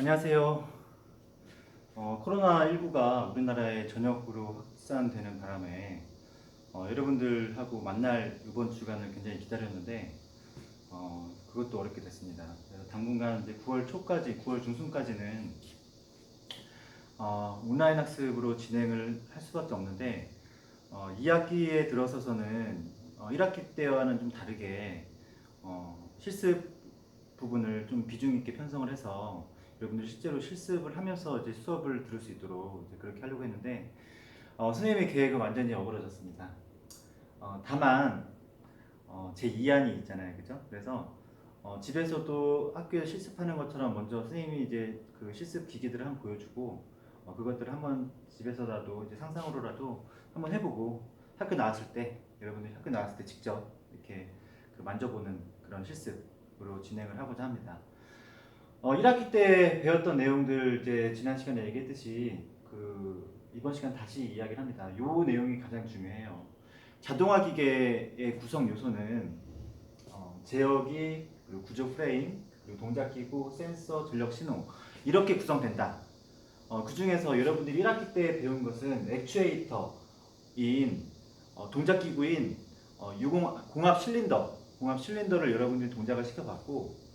안녕하세요. 어, 코로나19가 우리나라에 전역으로 확산되는 바람에 어, 여러분들하고 만날 이번 주간을 굉장히 기다렸는데 어, 그것도 어렵게 됐습니다. 그래서 당분간 이제 9월 초까지, 9월 중순까지는 어, 온라인 학습으로 진행을 할 수밖에 없는데 어, 2학기에 들어서서는 어, 1학기 때와는 좀 다르게 어, 실습 부분을 좀 비중 있게 편성을 해서 여러분들이 실제로 실습을 하면서 이제 수업을 들을 수 있도록 그렇게 하려고 했는데 어, 선생님의 계획은 완전히 어그러졌습니다. 어, 다만 어, 제 2안이 있잖아요, 그죠? 그래서 어, 집에서도 학교에 실습하는 것처럼 먼저 선생님이 이제 그 실습 기기들을 한번 보여주고 어, 그것들을 한번 집에서라도 이제 상상으로라도 한번 해보고 학교 나왔을 때 여러분들이 학교 나왔을 때 직접 이렇게 그 만져보는 그런 실습으로 진행을 하고자 합니다. 어, 1학기 때 배웠던 내용들 이제 지난 시간에 얘기했듯이 그 이번 시간 다시 이야기를 합니다. 요 내용이 가장 중요해요. 자동화 기계의 구성 요소는 어, 제어기 그리고 구조 프레임 그리고 동작 기구 센서 전력 신호 이렇게 구성된다. 어, 그 중에서 여러분들이 1학기 때 배운 것은 액추에이터인 어, 동작 기구인 어, 유공 공합 실린더 공합 실린더를 여러분들이 동작을 시켜봤고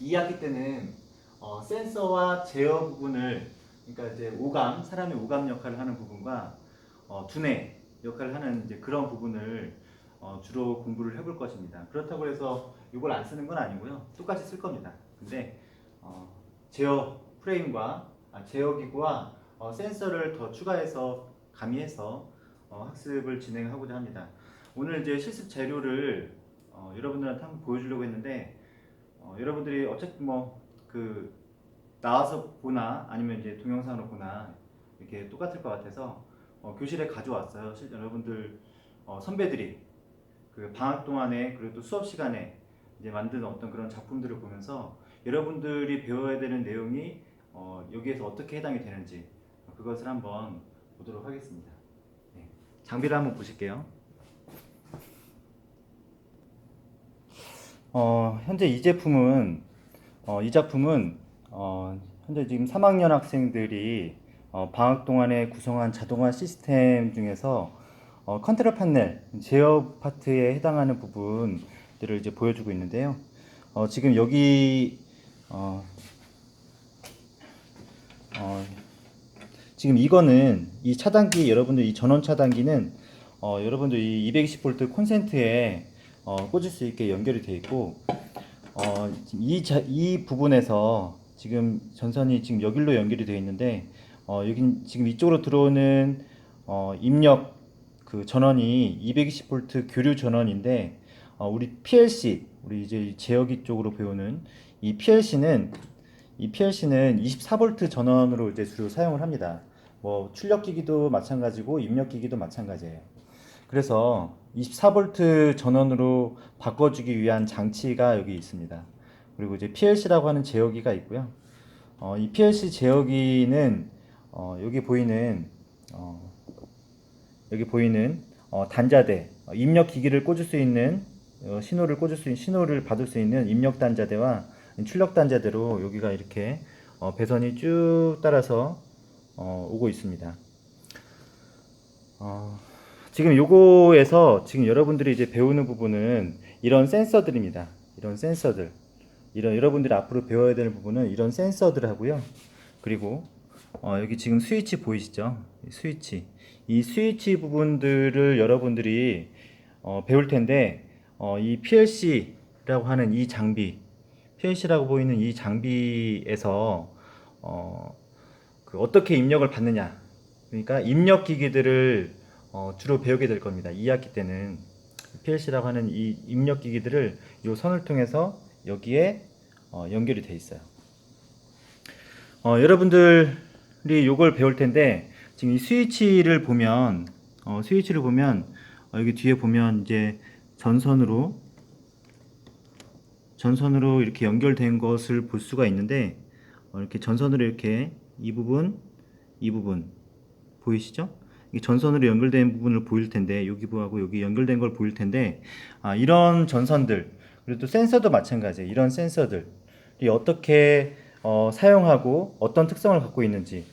2학기 때는 어, 센서와 제어 부분을 그러니까 이제 오감 사람의 오감 역할을 하는 부분과 어, 두뇌 역할을 하는 이제 그런 부분을 어, 주로 공부를 해볼 것입니다. 그렇다고 해서 이걸 안 쓰는 건 아니고요. 똑같이 쓸 겁니다. 근데 어, 제어 프레임과 아, 제어 기구와 어, 센서를 더 추가해서 가미해서 어, 학습을 진행하고자 합니다. 오늘 이제 실습 재료를 어, 여러분들한테 한번 보여주려고 했는데 어, 여러분들이 어차피 뭐그 나와서 보나 아니면 이제 동영상으로 보나 이렇게 똑같을 것 같아서 어, 교실에 가져왔어요. 실 여러분들 어, 선배들이 그 방학 동안에 그리고 또 수업 시간에 이제 만든 어떤 그런 작품들을 보면서 여러분들이 배워야 되는 내용이 어, 여기에서 어떻게 해당이 되는지 어, 그것을 한번 보도록 하겠습니다. 네. 장비를 한번 보실게요. 어, 현재 이 제품은 어, 이 작품은 어, 현재 지금 3학년 학생들이 어, 방학 동안에 구성한 자동화 시스템 중에서 어, 컨트롤 판넬 제어 파트에 해당하는 부분들을 이제 보여주고 있는데요. 어, 지금 여기 어, 어, 지금 이거는 이 차단기 여러분들 이 전원 차단기는 어, 여러분들 이 220V 콘센트에 어, 꽂을 수 있게 연결이 되어 있고 어, 이, 자, 이 부분에서 지금 전선이 지금 여기로 연결이 되어 있는데 어, 여기 지금 이쪽으로 들어오는 어, 입력 그 전원이 220V 교류 전원인데 어, 우리 PLC 우리 이제 제어기 쪽으로 배우는 이 PLC는 이 PLC는 24V 전원으로 이제 주로 사용을 합니다. 뭐 출력 기기도 마찬가지고 입력 기기도 마찬가지예요. 그래서 24V 전원으로 바꿔주기 위한 장치가 여기 있습니다. 그리고 이제 PLC라고 하는 제어기가 있고요. 어, 이 PLC 제어기는 어, 여기 보이는 어, 여기 보이는 어, 단자대 어, 입력 기기를 꽂을 수 있는 어, 신호를 꽂을 수 있는 신호를 받을 수 있는 입력 단자대와 출력 단자대로 여기가 이렇게 어, 배선이 쭉 따라서 어, 오고 있습니다. 어, 지금 요거에서 지금 여러분들이 이제 배우는 부분은 이런 센서들입니다. 이런 센서들. 이런 여러분들이 앞으로 배워야 되는 부분은 이런 센서들 하고요. 그리고 어, 여기 지금 스위치 보이시죠? 이 스위치. 이 스위치 부분들을 여러분들이 어, 배울 텐데 어, 이 PLC라고 하는 이 장비, PLC라고 보이는 이 장비에서 어, 그 어떻게 입력을 받느냐. 그러니까 입력 기기들을 어, 주로 배우게 될 겁니다. 2학기 때는 PLC라고 하는 이 입력 기기들을 이 선을 통해서 여기에 어, 연결이 돼 있어요. 어, 여러분들이 이걸 배울 텐데 지금 이 스위치를 보면 어, 스위치를 보면 어, 여기 뒤에 보면 이제 전선으로 전선으로 이렇게 연결된 것을 볼 수가 있는데 어, 이렇게 전선으로 이렇게 이 부분 이 부분 보이시죠? 이 전선으로 연결된 부분을 보일 텐데 여기 부하고 여기 연결된 걸 보일 텐데 아, 이런 전선들 그리고 또 센서도 마찬가지예요. 이런 센서들이 어떻게 어, 사용하고 어떤 특성을 갖고 있는지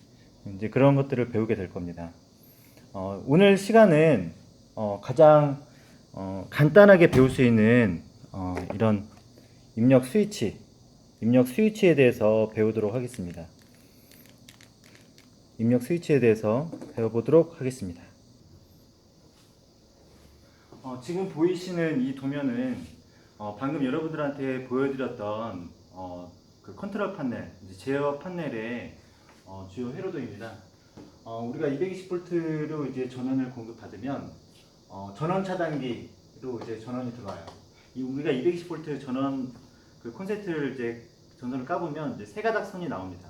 이제 그런 것들을 배우게 될 겁니다. 어, 오늘 시간은 어, 가장 어, 간단하게 배울 수 있는 어, 이런 입력 스위치, 입력 스위치에 대해서 배우도록 하겠습니다. 입력 스위치에 대해서 배워보도록 하겠습니다. 어, 지금 보이시는 이 도면은 어, 방금 여러분들한테 보여드렸던 어, 그 컨트롤 판넬, 제어 판넬의 어, 주요 회로도입니다. 어, 우리가 220V로 이제 전원을 공급받으면 어, 전원 차단기로 이제 전원이 들어와요. 이 우리가 220V 전원 그 콘센트를 이제 전선을 까보면 이제 세 가닥 선이 나옵니다.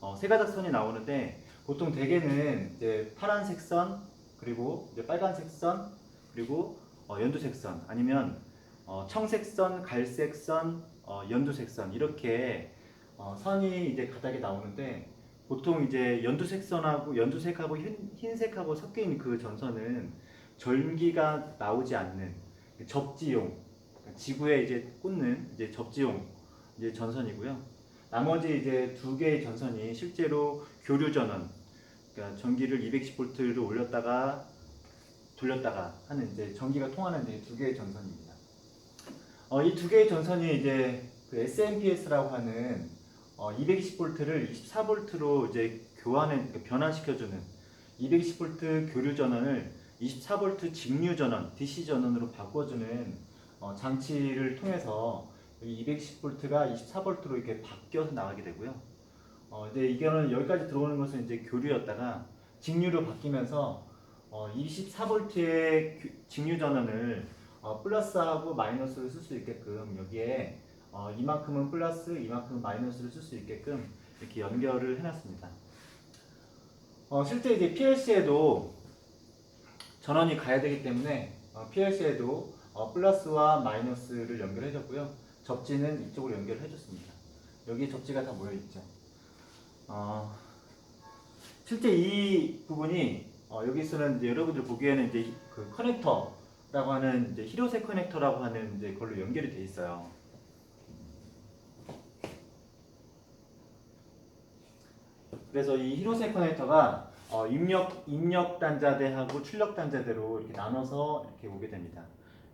어, 세 가닥 선이 나오는데 보통 대개는 이제 파란색 선 그리고 이제 빨간색 선 그리고 어, 연두색 선 아니면 어, 청색 선, 갈색 선, 어, 연두색 선 이렇게 어, 선이 이제 가닥에 나오는데 보통 이제 연두색 선하고 연두색하고 흰, 흰색하고 섞여 있는 그 전선은 전기가 나오지 않는 접지용 그러니까 지구에 이제 꽂는 이제 접지용 이제 전선이고요. 나머지 이제 두 개의 전선이 실제로 교류 전원, 그러니까 전기를 210V로 올렸다가 돌렸다가 하는 이제 전기가 통하는 이제 두 개의 전선입니다. 어, 이 두 개의 전선이 이제 그 SMPS라고 하는 어, 220V를 24V로 이제 교환을 그러니까 변환시켜주는 220V 교류 전원을 24V 직류 전원, DC 전원으로 바꿔주는 어, 장치를 통해서 이 220V가 24V로 이렇게 바뀌어서 나가게 되고요. 어, 이제 이거는 여기까지 들어오는 것은 이제 교류였다가 직류로 바뀌면서 어, 24V의 직류 전원을 어, 플러스하고 마이너스를 쓸 수 있게끔 여기에 어, 이만큼은 플러스, 이만큼은 마이너스를 쓸 수 있게끔 이렇게 연결을 해놨습니다. 어, 실제 이제 PLC에도 전원이 가야 되기 때문에 어, PLC에도 어, 플러스와 마이너스를 연결해줬고요. 접지는 이쪽으로 연결해줬습니다. 여기 접지가 다 모여 있죠. 어, 실제 이 부분이 어, 여기서는 이제 여러분들 보기에는 이제 그 커넥터라고 하는 이제 히로세 커넥터라고 하는 이제 걸로 연결이 돼 있어요. 그래서 이 히로세 커넥터가 어, 입력 입력 단자대하고 출력 단자대로 이렇게 나눠서 이렇게 오게 됩니다.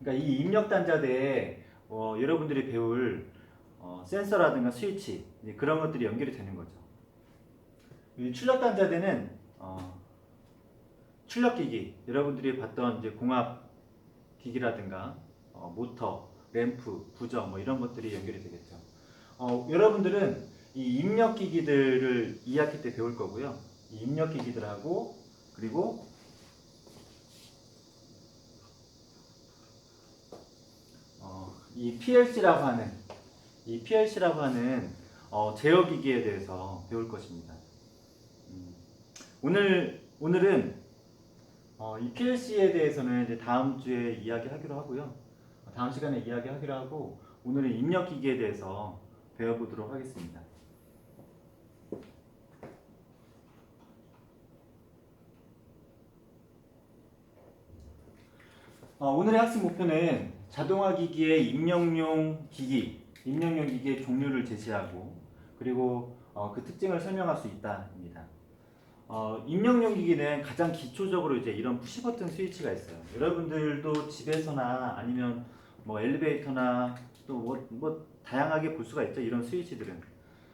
그러니까 이 입력 단자대에 어, 여러분들이 배울 어, 센서라든가 스위치 그런 것들이 연결이 되는 거죠. 이 출력 단자대는 어, 출력 기기 여러분들이 봤던 이제 공합 기기라든가 어, 모터, 램프, 부정 뭐 이런 것들이 연결이 되겠죠. 어, 여러분들은 이 입력 기기들을 2학기 때 배울 거고요. 이 입력 기기들하고 그리고 어, 이 PLC라고 하는 이 PLC라고 하는 어, 제어 기기에 대해서 배울 것입니다. 음, 오늘 오늘은 어, 이 PLC에 대해서는 이제 다음 주에 이야기하기로 하고요. 다음 시간에 이야기하기로 하고 오늘은 입력 기기에 대해서 배워보도록 하겠습니다. 어, 오늘의 학습 목표는 자동화 기기의 입력용 기기, 입력용 기기의 종류를 제시하고 그리고 어, 그 특징을 설명할 수 있다입니다. 어, 입력용 기기는 가장 기초적으로 이제 이런 푸시 버튼 스위치가 있어요. 여러분들도 집에서나 아니면 뭐 엘리베이터나 또뭐 뭐 다양하게 볼 수가 있죠. 이런 스위치들은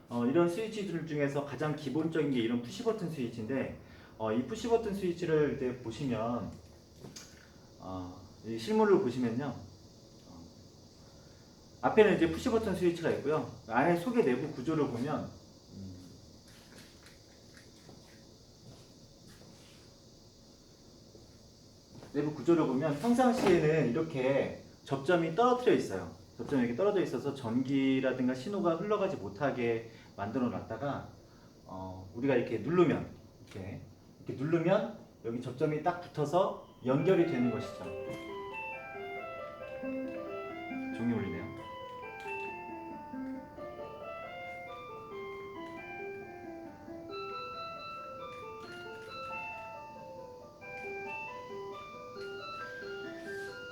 어, 이런 스위치들 중에서 가장 기본적인 게 이런 푸시 버튼 스위치인데 어, 이 푸시 버튼 스위치를 이제 보시면 어, 이 실물을 보시면요. 어, 앞에는 이제 푸시 버튼 스위치가 있고요. 안에 속의 내부 구조를 보면 음, 내부 구조를 보면 평상시에는 이렇게 접점이 떨어뜨려 있어요. 접점이 이렇게 떨어져 있어서 전기라든가 신호가 흘러가지 못하게 만들어 놨다가 어, 우리가 이렇게 누르면 이렇게, 이렇게 누르면 여기 접점이 딱 붙어서 연결이 되는 것이죠.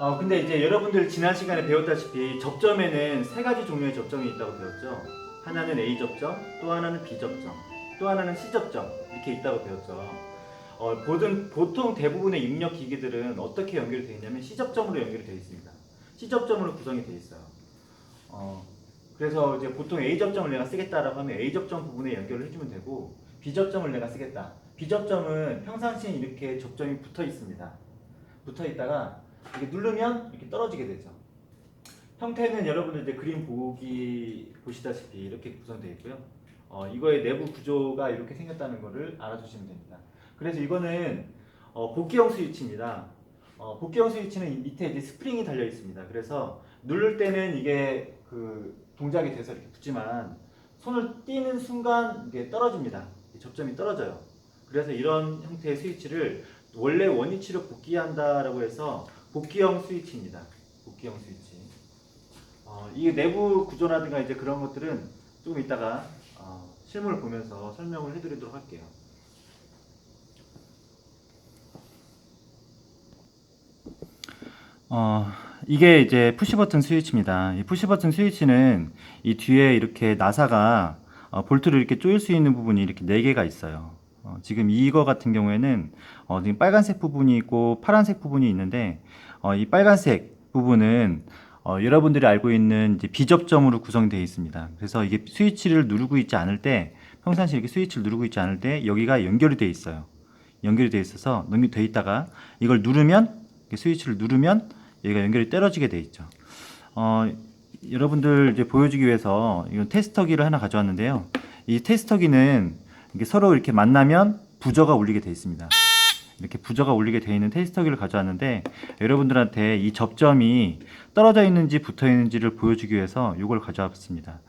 어 근데 이제 여러분들 지난 시간에 배웠다시피 접점에는 세 가지 종류의 접점이 있다고 배웠죠. 하나는 A 접점, 또 하나는 B 접점, 또 하나는 C 접점 이렇게 있다고 배웠죠. 어, 보통, 보통 대부분의 입력 기기들은 어떻게 연결이 되어 있냐면 C 접점으로 연결이 되어 있습니다. C 접점으로 구성이 되어 있어요. 어, 그래서 이제 보통 A 접점을 내가 쓰겠다라고 하면 A 접점 부분에 연결을 해주면 되고 B 접점을 내가 쓰겠다. B 접점은 평상시에 이렇게 접점이 붙어 있습니다. 붙어 있다가 이렇게 누르면 이렇게 떨어지게 되죠. 형태는 여러분들 이제 그림 보기 보시다시피 이렇게 구성되어 있고요. 어, 이거의 내부 구조가 이렇게 생겼다는 것을 알아두시면 됩니다. 그래서 이거는 어, 복귀형 스위치입니다. 어, 복귀형 스위치는 이 밑에 이제 스프링이 달려 있습니다. 그래서 누를 때는 이게 그 동작이 돼서 이렇게 붙지만 손을 띄는 순간 이게 떨어집니다. 이 접점이 떨어져요. 그래서 이런 형태의 스위치를 원래 원위치로 복귀한다라고 해서 복귀형 스위치입니다. 복귀형 스위치. 어, 이 내부 구조라든가 이제 그런 것들은 조금 이따가 어, 실물을 보면서 설명을 해드리도록 할게요. 어, 이게 이제 푸시 버튼 스위치입니다. 이 푸시 버튼 스위치는 이 뒤에 이렇게 나사가 어, 볼트를 이렇게 조일 수 있는 부분이 이렇게 네 개가 있어요. 어, 지금 이거 같은 경우에는 어, 지금 빨간색 부분이 있고 파란색 부분이 있는데 어, 이 빨간색 부분은 어, 여러분들이 알고 있는 비접점으로 구성되어 있습니다. 그래서 이게 스위치를 누르고 있지 않을 때 평상시 이렇게 스위치를 누르고 있지 않을 때 여기가 연결이 되어 있어요. 연결이 되어 있어서 연결되어 있다가 이걸 누르면 스위치를 누르면 여기가 연결이 떨어지게 되어 있죠. 어, 여러분들 이제 보여주기 위해서 이건 테스터기를 하나 가져왔는데요. 이 테스터기는 이게 서로 이렇게 만나면 부저가 울리게 되어 있습니다. 이렇게 부저가 울리게 되어 있는 테스터기를 가져왔는데 여러분들한테 이 접점이 떨어져 있는지 붙어 있는지를 보여주기 위해서 이걸 가져왔습니다.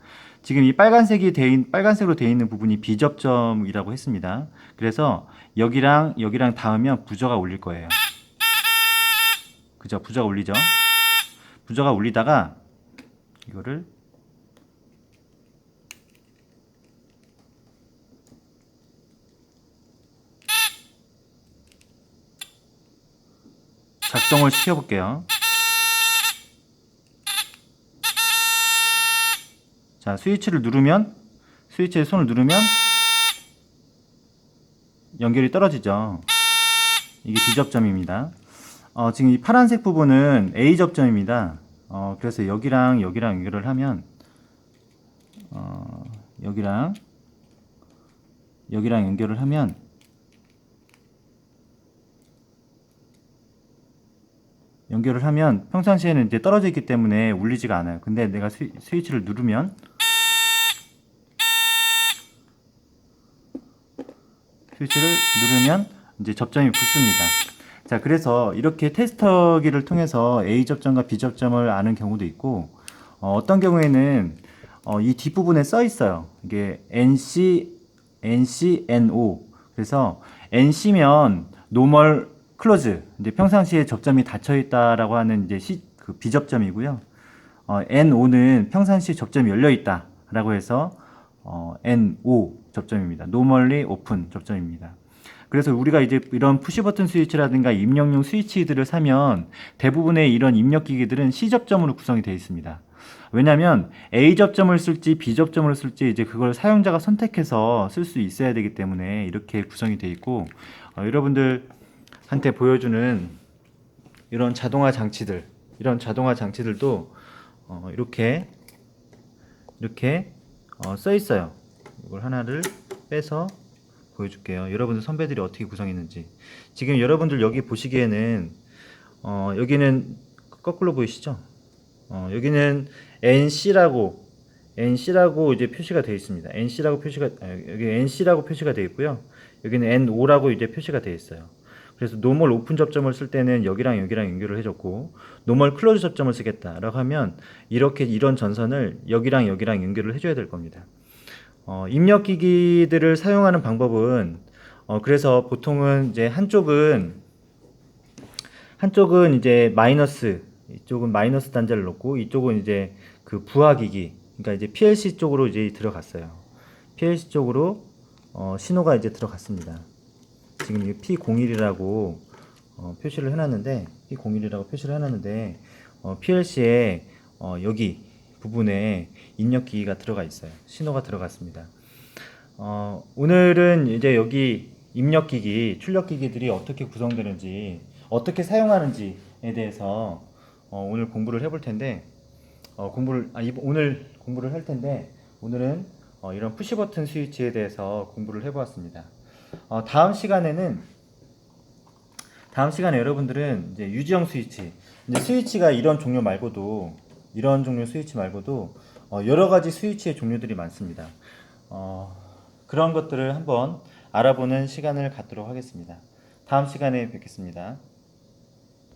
지금 이 빨간색이 돼 있, 빨간색으로 되어 있는 부분이 비접점이라고 했습니다. 그래서 여기랑 여기랑 닿으면 부저가 울릴 거예요. 그죠? 부저가 울리죠? 부저가 울리다가 이거를 작동을 시켜볼게요. 자, 스위치를 누르면 스위치에 손을 누르면 연결이 떨어지죠. 이게 B접점입니다. 어, 지금 이 파란색 부분은 A 접점입니다. 어, 그래서 여기랑 여기랑 연결을 하면 어, 여기랑 여기랑 연결을 하면 연결을 하면 평상시에는 이제 떨어져 있기 때문에 울리지가 않아요. 근데 내가 스위, 스위치를 누르면 스위치를 누르면 이제 접점이 붙습니다. 자, 그래서 이렇게 테스터기를 통해서 A 접점과 B 접점을 아는 경우도 있고 어, 떤 경우에는 어, 이 뒷부분에 써 있어요. 이게 NC, NC, NO. 그래서 NC면 노멀 클로즈. 이제 평상시에 접점이 닫혀 있다라고 하는 이제 시, 그 비접점이고요. 어, NO는 평상시 접점이 열려 있다라고 해서 어, NO 접점입니다. 노멀리 오픈 접점입니다. 그래서 우리가 이제 이런 푸시 버튼 스위치라든가 입력용 스위치들을 사면 대부분의 이런 입력 기기들은 C 접점으로 구성이 되어 있습니다. 왜냐하면 A 접점을 쓸지 B 접점을 쓸지 이제 그걸 사용자가 선택해서 쓸 수 있어야 되기 때문에 이렇게 구성이 되어 있고 어, 여러분들 한테 보여주는 이런 자동화 장치들 이런 자동화 장치들도 어, 이렇게 이렇게 어, 써 있어요. 이걸 하나를 빼서 보여줄게요. 여러분들 선배들이 어떻게 구성했는지. 지금 여러분들 여기 보시기에는 어, 여기는 거꾸로 보이시죠? 어, 여기는 NC라고 NC라고 이제 표시가 되어 있습니다. NC라고 표시가 아, 여기 NC라고 표시가 되어 있고요. 여기는 NO라고 이제 표시가 되어 있어요. 그래서 노멀 오픈 접점을 쓸 때는 여기랑 여기랑 연결을 해줬고 노멀 클로즈 접점을 쓰겠다라고 하면 이렇게 이런 전선을 여기랑 여기랑 연결을 해줘야 될 겁니다. 어, 입력 기기들을 사용하는 방법은 어, 그래서 보통은 이제 한쪽은 한쪽은 이제 마이너스 이쪽은 마이너스 단자를 놓고 이쪽은 이제 그 부하 기기 그러니까 이제 PLC 쪽으로 이제 들어갔어요. PLC 쪽으로 어, 신호가 이제 들어갔습니다. 지금 이 P01이라고 어, 표시를 해놨는데 P01이라고 표시를 해놨는데 어, PLC에 어, 여기 부분에 입력기기가 들어가 있어요. 신호가 들어갔습니다. 어, 오늘은 이제 여기 입력기기, 출력기기들이 어떻게 구성되는지, 어떻게 사용하는지에 대해서 어, 오늘 공부를 해볼 텐데, 어, 공부를 아, 오늘 공부를 할 텐데 오늘은 어, 이런 푸시 버튼 스위치에 대해서 공부를 해보았습니다. 어, 다음 시간에는 다음 시간에 여러분들은 이제 유지형 스위치, 이제 스위치가 이런 종류 말고도 이런 종류 스위치 말고도 어, 여러 가지 스위치의 종류들이 많습니다. 어, 그런 것들을 한번 알아보는 시간을 갖도록 하겠습니다. 다음 시간에 뵙겠습니다.